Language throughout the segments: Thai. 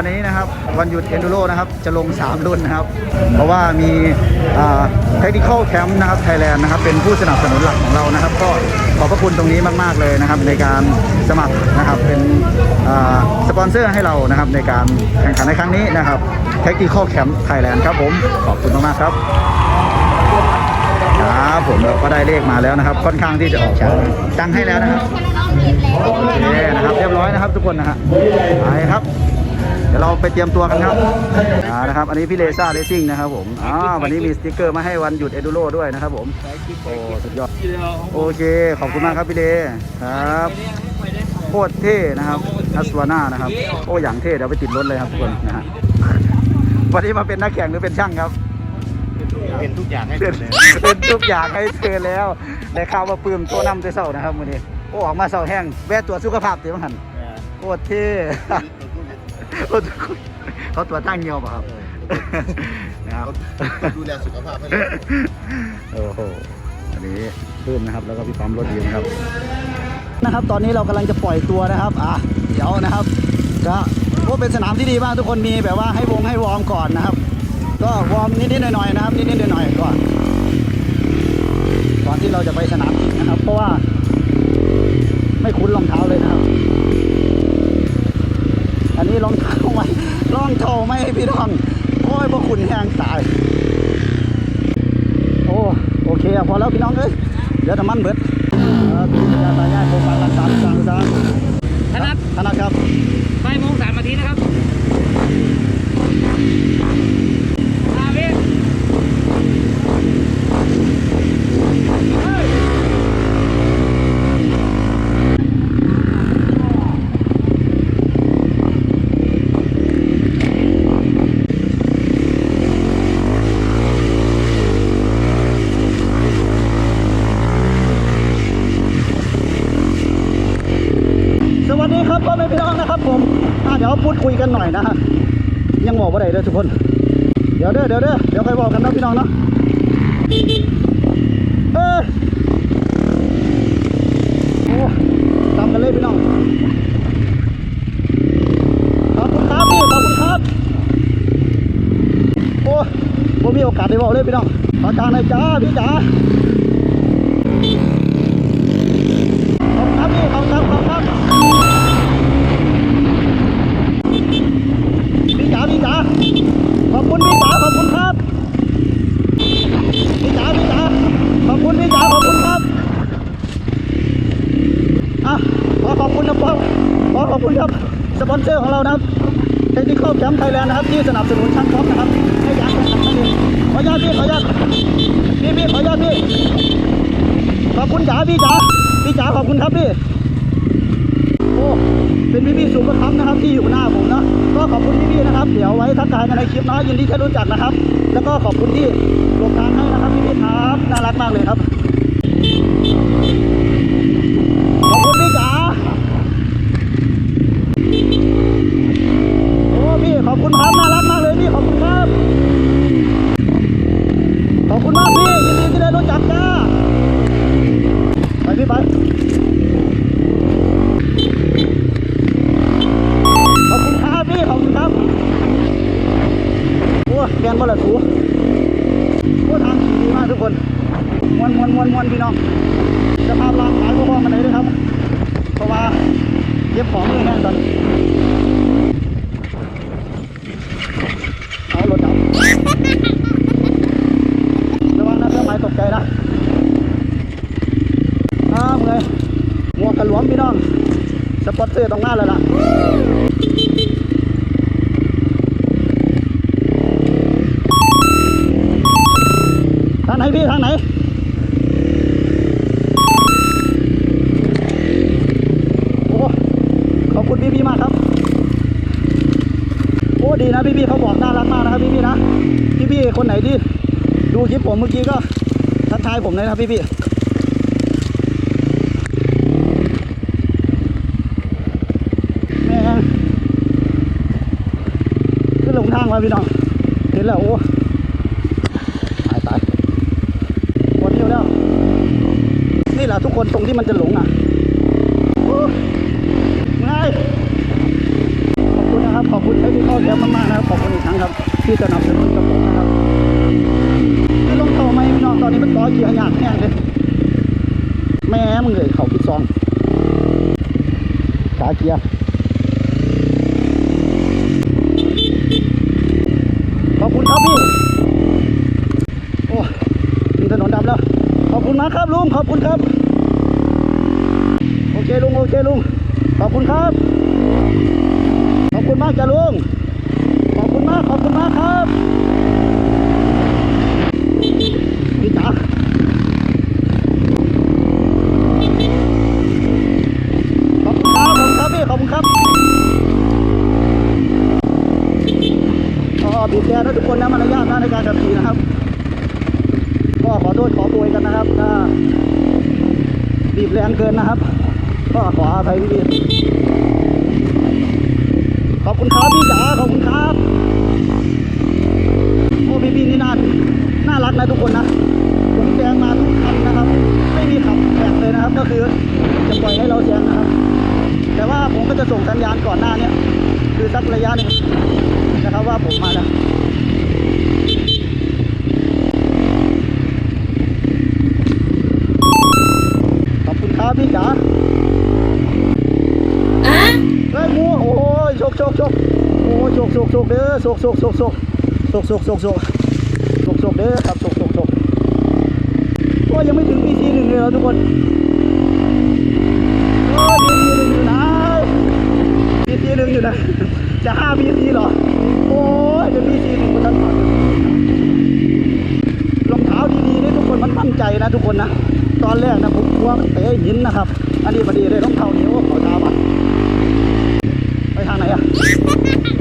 วันนี้นะครับวันหยุดเอนดูโรนะครับจะลง 3 รุ่นนะครับ เพราะว่ามีเทคนิคอลแคมป์นะครับไทยแลนด์นะครับเป็นผู้สนับสนุนหลักของเรานะครับ ก็ขอบพระคุณตรงนี้มาก ๆ เลยนะครับ ในการสมัครนะครับเป็นสปอนเซอร์ให้เรานะครับในการแข่งขันในครั้งนี้นะครับเทคนิคอลแคมป์ไทยแลนด์ครับผมขอบคุณมากๆครับครับผมเราก็ได้เลขมาแล้วนะครับ ค่อนข้างที่จะออกช้าตั้งให้แล้วนะครับโอเคนะครับเรียบร้อยนะครับทุกคนนะฮะไปครับ เดี๋ยวเราไปเตรียมตัวกันครับอ่านะครับ อันนี้พี่เลซ่าเลซิ่งนะครับผมอ่าวันนี้มีสติกเกอร์มาให้วันหยุดเอดูโรด้วยนะครับผมโอ้สุดยอดโอเค ขอบคุณมากครับพี่เลครับโคตรเท่นะครับอัสวาน่านะครับ โอ้อย่างเท่เดี๋ยวไปติดรถเลยครับทุกคนนะฮะวันนี้มาเป็นนักแข่งหรือเป็นช่างครับเป็นทุกอย่างให้เป็นเลยเป็นทุกอย่างให้เธอแล้วได้ข่าวว่าปื้มตัวนำตัวเศร้านะครับวันนี้โอ้ออกมาเศร้าแห้งแวะตรวจสุขภาพเต็มหันโคตรเท่ โอ้ทุกคนเขาตรวจตั้งเงียวป่ะครับนะครับดูแลสุขภาพให้เลยโอ้โห อันนี้ปื้มนะครับ แล้วก็พี่ปั๊มรถยืนครับ นะครับ ตอนนี้เรากำลังจะปล่อยตัวนะครับ อะ เดี๋ยวนะครับ ก็โอ้เป็นสนามที่ดีมากทุกคนมีแบบว่าให้วงให้วอร์มก่อนนะครับ ก็วอร์มนิดๆหน่อยๆนะครับ นิดๆหน่อยๆก่อน ก่อนที่เราจะไปสนามจริงนะครับ เพราะว่า ไม่คุ้นรองเท้าเลยนะครับ อันนี้รองเท้าไหมรองเท้าไหมพี่น้อง โอ้ยพวกคุณแห้งตาย โอ้โอเคอะพอแล้วพี่น้องเอ้ยเดี๋ยวน้ำมันเบิดเออพี่ยาตายายโครงการรักษาสร้างสร้างถนัดถนัดครับบ่ายโมงสามนาทีนะครับอาเวท สวัสดีครับพ่อแม่พี่น้องนะครับผมอะเดี๋ยวันหน่อยนะฮะยังบอกว่าไหนเด้อทุกคน เดี๋ยวเด้อเดี๋ยวเด้อเดี๋ยวค่อยบอกกันนะพี่น้องเนาะเออโอ้ตามกันเลยพี่น้องขอบคุณครับพี่ขอบคุณครับโอ้ผมมีโอกาสได้บอกเลยพี่น้องขอจางหน่อยจ้าพี่จ๋าขอบคุณครับพี่ขอบคุณครับขอบคุณครับ พี่จ๋าพี่จ๋าขอบคุณพี่จ๋าขอบคุณครับพี่จ๋าพี่จ๋าขอบคุณพี่จ๋าขอบคุณครับอะขอขอบคุณนะพ่อขอขอบคุณครับสปอนเซอร์ของเรานะครับเทคนิคอลแคมป์ไที่สนับสนุนช่างท็อปนะครับให้ยางแข่งขันนั่นเองขออนุญาตพี่ขออนุญาตพี่พี่ขออนุญาตพี่ขอบคุณจ๋าพี่จ๋าพี่จ๋าขอบคุณครับพี่โอ้เป็นพี่ๆสูงประทับนะครับที่อยู่หน้าผมนะก็ขอบคุณพี่ๆนะครับ เดี๋ยวไว้ทักทายกันในคลิปนะยินดีที่รู้จักนะครับ แล้วก็ขอบคุณที่ลงทางให้นะครับพี่ๆครับน่ารักมากเลยครับ กกันหลวมพี่น้อง สปอตเตอร์ตรงหน้าเลยล่ะทางไหนพี่ทางไหนโอ้ขอบคุณพี่พี่มากครับ โอ้ดีนะพี่พี่เขาบอกน่ารักมากนะครับพี่พี่นะ พี่พี่คนไหนที่ดูคลิปผมเมื่อกี้ก็ทักทายผมเลยนะพี่พี่ๆแม่ง ขึ้นลงทางมาพี่น้องเห็นแล้วโอ้ตายตายหมดเที่ยวแล้ว นี่แหละทุกคนตรงที่มันจะหลงอะโอ้ง่ายขอบคุณนะครับ ขอบคุณเทคนิที่สนับสนุนกับผมนะครับคือลงเท่าไหมพี่น้องตอนนี้มันต่อเกียร์ยากแน่เลยแม่มึงเลยเขาพิดซองขาเกียร์ากครับลุงขอบคุณครับ โอเคลุงโอเคลุงขอบคุณครับ ขอบคุณมากจ้ะลุง บีบแรงเกินนะครับ ก็ขออภัยพี่ขอบคุณครับพี่จ๋าขอบคุณครับโอ้พี่พี่นี่น่าน่ารักนะทุกคนนะผมแซงมาทุกคันนะครับ ไม่มีขับแข่งเลยนะครับ ก็คือจะปล่อยให้เราแซงนะครับ แต่ว่าผมก็จะส่งสัญญาณก่อนหน้าเนี้ยคือสักระยะหนึ่งนะครับว่าผมมาแล้ว กโชกโอ้ยโชกโชกโชกเด้อโชกโชกโชกโชกโชกโชกโชกโชกโชกโชกเด้อครับโชกโชกโชกโอ้ยยังไม่ถึงปีซีหนึ่งเลยเหรอทุกคนโอ้ยปีซีหนึ่งอยู่ไหนปีซีหนึ่งอยู่ไหนจะห้าปีซีเหรอโอ้ยจะปีซีหนึ่งก็ทันผ่านรองเท้าดีๆนี่ทุกคนมันมั่นใจนะทุกคนนะตอนแรกนะผมกลัวมันเตะหินนะครับ อันนี้พอดีเลยต้องเท้าเหนียวขอตามอะ Ha ha ha!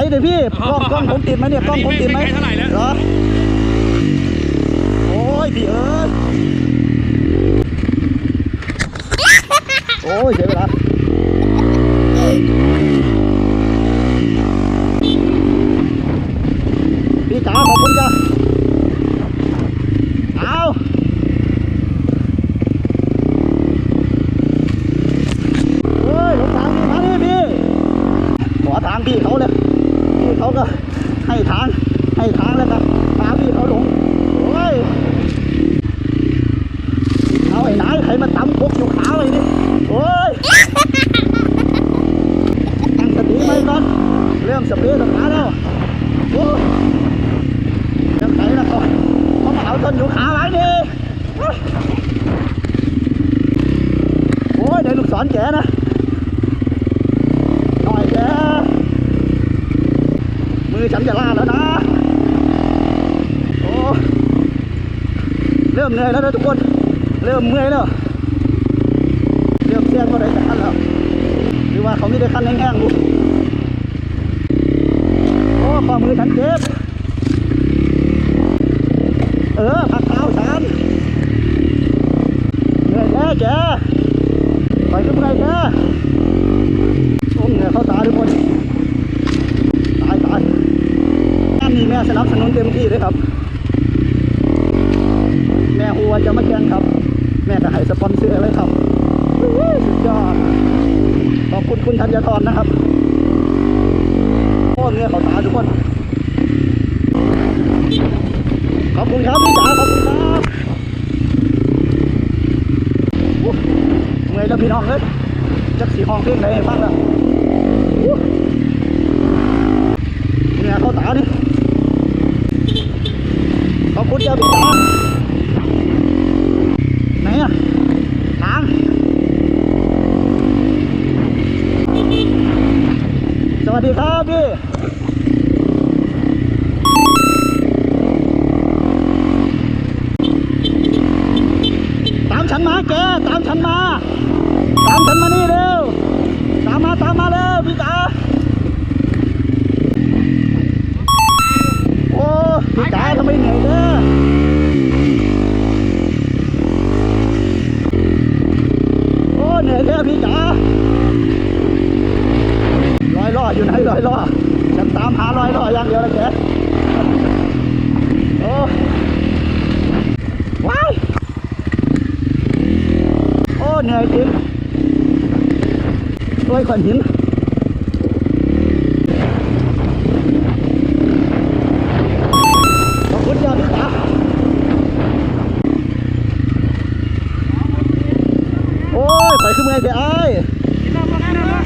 พีซีไก่เลยพี่กล้องกล้องผมติดไหมเนี่ยกล้องผมติดไหมไม่ไกลเท่าไหร่แล้วเหรอโอ้ยพี่เอ้ย โอ้ยเสียเวลาพี่จ๋าขอบคุณจ้ะเอาเฮ้ยหลงทางพี่มาดิพี่ ขอทางพี่เขาเลยพี่เขาก็ ให้ทางให้ทางแล้ว มเหนื่อยแล้วนะทุกคน เริ่มเมื่อยแล้วเริ่มเสียงก็ได้แต่ขั้นแล้วหรือว่าเขาไม่ได้ขั้นแห้งๆดูโอ้ข้อมือฉันเจ็บ เออผักเท้าฉันเหนื่อยแล้แกไปขึ้นไปแกโอ้เหนื่อยเขาตาทุกคน ตายตายงานนี้แม่สนับสนุนเต็มที่เลยครับ แม่หัวจะมาแข่งครับ แม่ก็ให้สปอนเซอร์เลยครับสุดยอดขอบคุณคุณธัญทรนะครับโอ้เงี้ยเขาตาทุกคนขอบคุณครับพี่จ๋าขอบคุณครับโอ้เมื่อยแล้วพี่น้องเอ้ยจักสีห้องเพลงไหนให้ฟังแล้ว ฉันตามหาลอยล่ออย่างเดียวเลยแกโอ้ว้ายโอ้เหนื่อยจริงด้วยก้อนหินขอบคุณยอดพี่ตาโอ้ยไปขึ้นเมืองเสียไอ้าย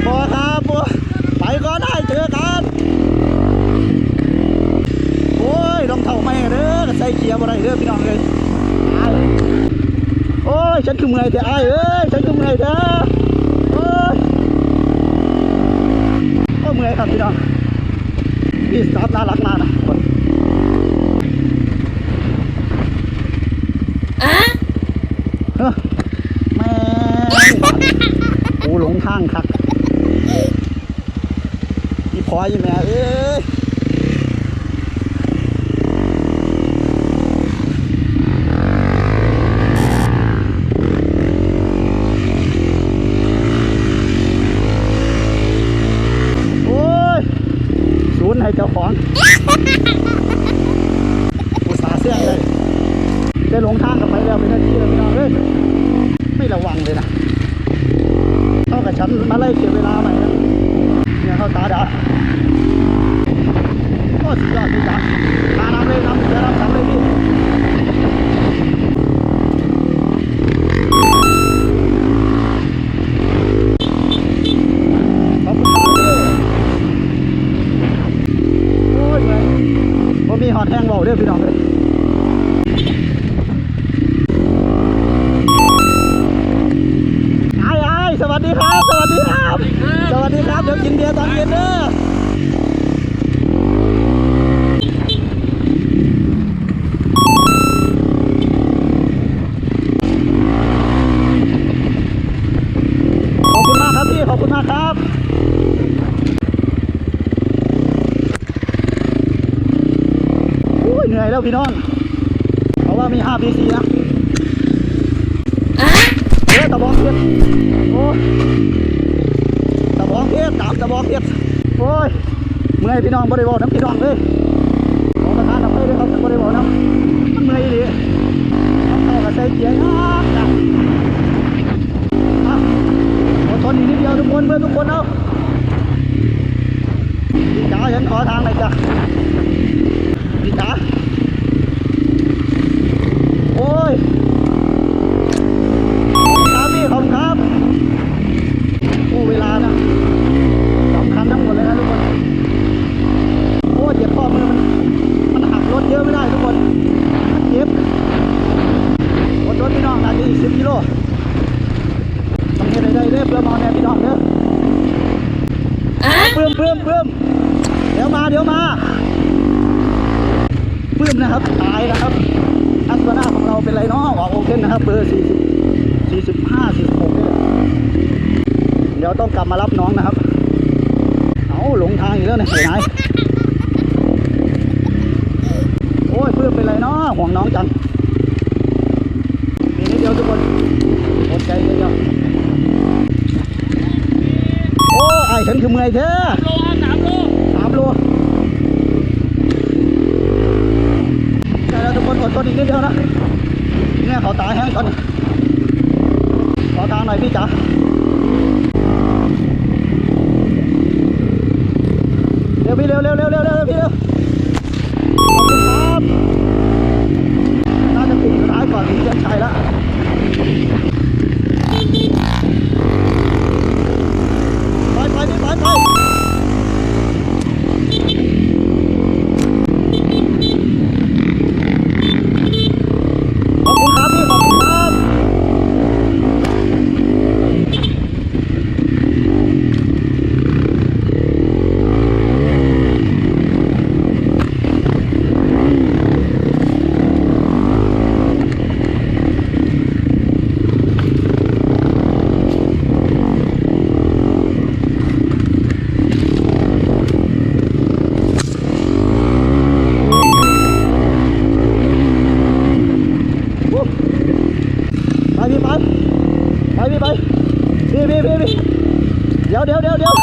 พอครับพอไปก็ได้เจอกัน โอ้ยรองเท้าไม่เด้อใส่เกี ยร์อะไรเด้อพี่น้องเลยโอ้ยฉันคือเมื่อยแต่ไอ้เอ้ยฉันคือเมื่อยเด้อโอ้ยโอ้เมื่อยครับพี่น้องพี่สตาฟน่ารักมากนะคนเฮ้อแม่งกูหลงทางคักอีพอยแม่เอ้ย แล้วพี่น้องเพราะว่ามี5 PC นะเฮ้ยตะบองเพชรโอ้ยตะบองเพชรตามตะบองเพชรโอ้ยเมื่อยพี่น้องบริวารน้ำพี่น้องเลยขอประทานน้ำเลยครับบริวารน้ำมันเมื่อยดีน้ำเข้ากับใส่เกียร์ยากจังอะอดทนอีกนิดเดียวทุกคนเพื่อทุกคนเอาพี่จ๋าฉันขอทางหน่อยจ้ะพี่จ๋าโอ้ยครับพี่ขอบคุณครับ โอ้เวลานะสำคัญทั้งหมดเลยนะทุกคน โอ้เจ็บข้อมือมัน มันหักรถเยอะไม่ได้ทุกคนมันเจ็บอดทนพี่น้องอาจจะอีกสิบกิโลต้องเฮ็ดให้ได้เด้อเพื่อมาแน่พี่น้องเด้อเพิ่มเพิ่มเพิ่มเดี๋ยวมาเดี๋ยวมา ปื้มนะครับตายนะครับอัสวานาของเราเป็นไรเนาะออกโอเคนะครับเบอร์40 45 46เนี่ยเดี๋ยวต้องกลับมารับน้องนะครับ เอาหลงทางอีกแล้วเนี่ยไหนโอ้ยปื้มเป็นไรเนาะห่วงน้องจังมีนิดเดียวทุกคนอดใจเย็นๆโอ้ไอ้ฉันคือเมื่อยเท้โลสามโลสามโลชนอีกนิดเดียวนะเนี่ยเขาตายแห้งก่อนขอทางหน่อยพี่จ๋าเร็วเร็วเร็วเร็วเร็วพี่เร็วครับน่าจะติดสุดท้ายก่อนถึงเส้นชัยแล้วไปไปพี่ไปไปขอบคุณครับพี่ขอบคุณครับ ไปพี่ไปไปพี่ไปพี่พี่พี่พี่เดี๋ยวเดี๋ยวเดี๋ยวเดี๋ยว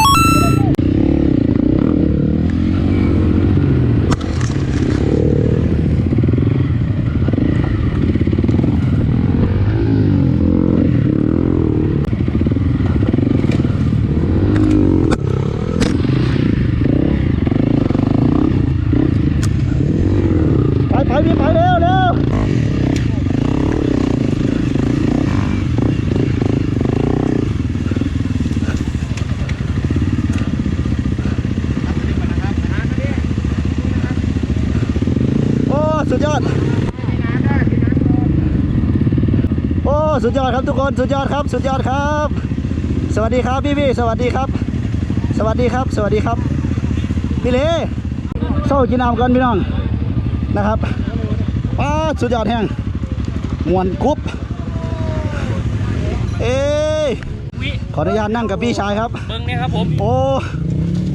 ไปไปพี่ไปเร็วเร็ว โอ้ สุดยอด โอ้ สุดยอดครับทุกคนสุดยอดครับ สุดยอดครับ สวัสดีครับพี่พี่สวัสดีครับ สวัสดีครับ สวัสดีครับพี่เล่เศร้ากินน้ำก่อนพี่น้องนะครับป้าดสุดยอดแห้งมวนกรุ๊บเอ้ยวิขออนุญาตนั่งกับพี่ชายครับเบิ้งเนี่ยครับผมโอ้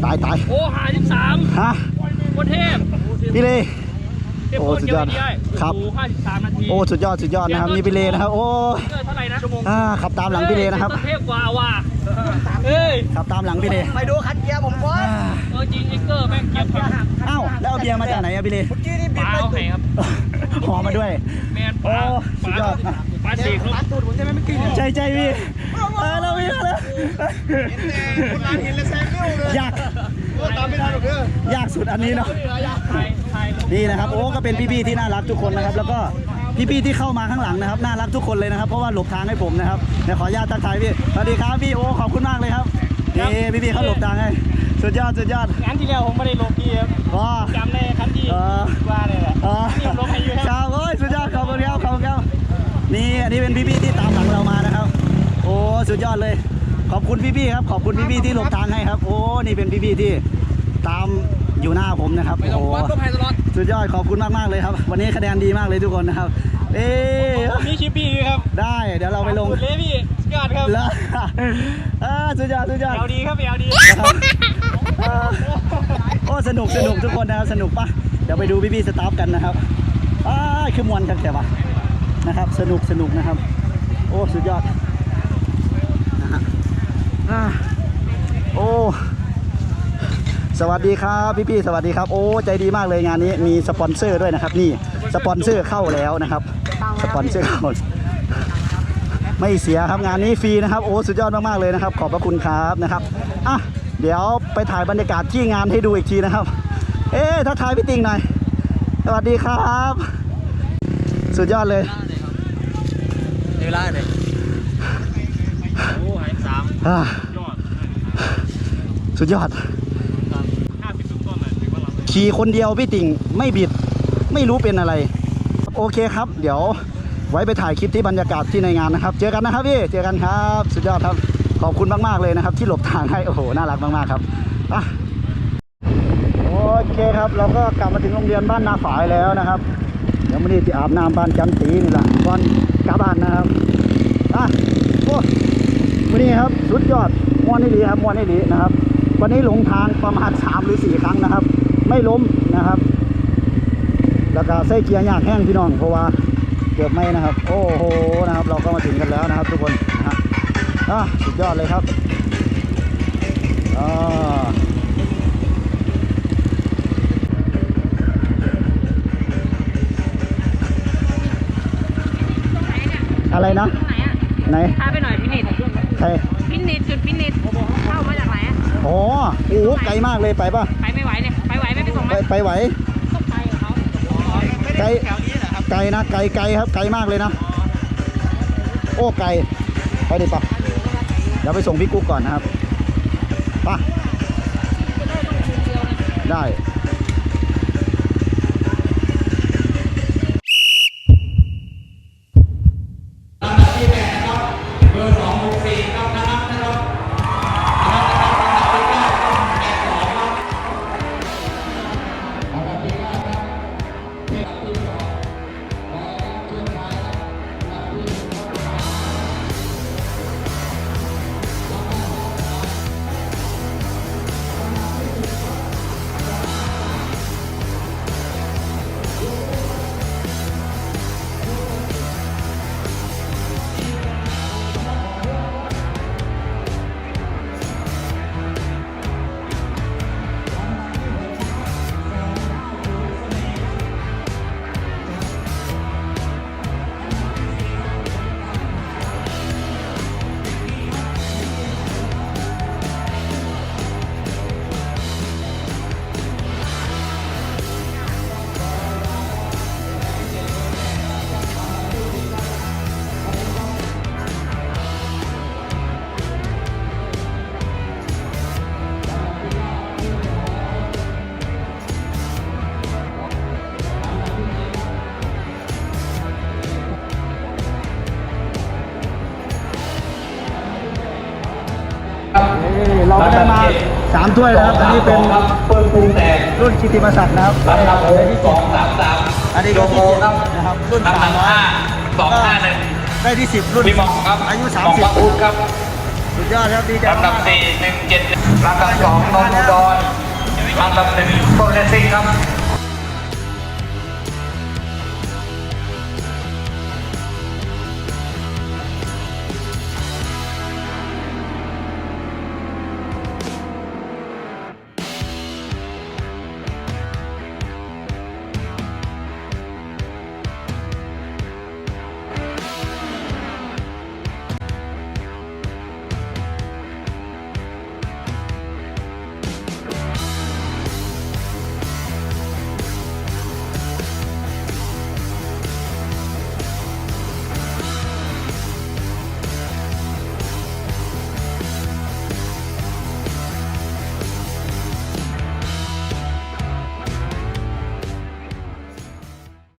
ตายตายโอ้หาสิบสามฮะคนเทพพี่เล่เทพ โอ้โคตรสุดเยยออะดนี่ได้ครับโอ้ห้าสิบสามนาทีโอ้สุดยอดสุดยอดนะครับนี่พี่เล่นะครับโอ้เกินเท่าไหร่นะชั่วโมงอ่าขับตามหลังพี่เลนะครับเทพกว่าว่ะเอ้ยขับตามหลังพี่เลไปดูคันเกียร์ผมก่อนอ่าเออจริงไอ้เกอร์แม่งเก็บครับเอ้าแล้วเอาเบียร์มาจากไหนอะพี่เลเมื่อกี้นี่ปบินลาไปเอาตุไงครับห่อมาด้วยแมนปโอ้ลาสุดยอดปลาสีครับปาตูดผมใช่ไหมเมื่อกี้เนี่ยใช่ใช่พี่เออเราพี่แล้วคนร้านเห็นแล้วแซงนิ้วเลยยาก โอ้ตามไม่ทันหรอกเด้อยากสุดอันนี้เนาะถ่ายถ่ายนี่นะครับโอ้ก็เป็นพี่ๆที่น่ารักทุกคนนะครับ แล้วก็พี่ๆที่เข้ามาข้างหลังนะครับน่ารักทุกคนเลยนะครับเพราะว่าหลบทางให้ผมนะครับเดี๋ยวขออนุญาตทักทายพี่สวัสดีครับพี่โอ้ขอบคุณมากเลยครับนี่พี่ๆเขาหลบทางให้สุดยอดสุดยอดงานที่แล้วผมไม่ได้ลบพี่ครับว้าจำได้คันที่เออว่าเลยแหละอ๋อนี่ผมลบให้อยู่คครับรับโอ้ยสุดยอดขอบคุณครับขอบคุณครับนี่อันนี้เป็นพี่ๆที่ตามหลังเรามานะครับ โอ้สุดยอดเลย ขอบคุณพี่ๆครับ ขอบคุณพี่ๆที่หลบทางให้ครับ โอ้ นี่เป็นพี่ๆที่ตามอยู่หน้าผมนะครับไม่ต้องโอ้วัดลบให้ตลอดสุดยอด ขอบคุณมากๆเลยครับ วันนี้คะแนนดีมากเลยทุกคนนะครับ เอ๊ะผมมีชิปปี้ครับ ได้ เดี๋ยวเราไปลงสุดเลยพี่สุดยอดครับแล้วอ่าสุดยอด สุดยอดเอาดีครับเอาดีนะครับอ่าโอ้ สนุก สนุกทุกคนนะครับ สนุกปะเดี๋ยวไปดูพี่ๆสตาฟกันนะครับอ่าคือมวนกันแต่ว่านะครับ สนุก สนุกนะครับ โอ้ สุดยอดนะฮะอ่า โอ้สวัสดีครับพี่ๆสวัสดีครับโอ้ใจดีมากเลยงานนี้มีสปอนเซอร์ด้วยนะครับ นี่สปอนเซอร์เข้าแล้วนะครับ สปอนเซอร์เข้าไม่เสียครับงานนี้ฟรีนะครับโอ้สุดยอดมากๆเลยนะครับ ขอบพระคุณครับนะครับอะเดี๋ยวไปถ่ายบรรยากาศที่งานให้ดูอีกทีนะครับ เอ๊ะถ้าถ่ายพี่ติงหน่อยสวัสดีครับ สุดยอดเลยเวลาเลยโอ้หาย อ่าสุดยอดห้าสิบต้นๆเลยถือว่าเราขี่คนเดียวพี่ติ่งไม่บิด ไม่รู้เป็นอะไร โอเคครับ เดี๋ยวไว้ไปถ่ายคลิปที่บรรยากาศที่ในงานนะครับ เจอกันนะครับพี่เจอกันครับ สุดยอดครับ ขอบคุณมาก ๆ เลยนะครับ ที่หลบทางให้โอ้โหน่ารักมาก ๆ ครับอะโอเคครับเราก็กลับมาถึงโรงเรียนบ้านนาฝายแล้วนะครับเดี๋ยววันนี้จะอาบน้ำบ้านจันตีนี่แหละก่อนกลับบ้านนะครับอะโอ้ นนี้ครับสุดยอดมวนนี่ดีครับมวนนี่ดีนะครับ วันนี้หลงทางประมาณ3หรือ4ครั้งนะครับ ไม่ล้มนะครับ แล้วก็ใส่เกียร์ยากแห้งพี่น้องเพราะว่าเกือบไม่นะครับ โอ้โหนะครับ เราก็มาถึงกันแล้วนะครับ ทุกคนนะฮะอะสุดยอดเลยครับอ่าอะไรนะไหนอะไหนพาไปหน่อยพินิจ ใครพินิจจุดพินิจเข้ามาจากไหนอะอ๋อโอ้โหไกลมากเลยไปป่ะ ไปไม่ไหวเนี่ยไปไหวไหมไปส่งไหไปมไปไหว ต้องไปกับเขาไกลไกลนะไกลไกลครับไกลมากเลยนะ โอ้ไกลไปดิปะเดี๋ยวไปส่งพี่กุ๊กก่อนนะครับปะได้ ถ้วยนะครับ อันนี้เป็นเปิ้ลปรุงแต่งรุ่นชิติมาศักดิ์นะครับลำดับได้ที่สองสามสามอันนี้ก็ที่เจ็ดนะครับ รุ่นสามร้อยสองห้าหนึ่งได้ที่สิบรุ่นพี่หมองครับอายุสามหมองสิบพระพุทธครับ สุดยอดครับดีใจลำดับมากสี่หนึ่งเจ็ดลำดับสองนนท์อุดรลำดับหนึ่งโปรเซสซิ่งครับ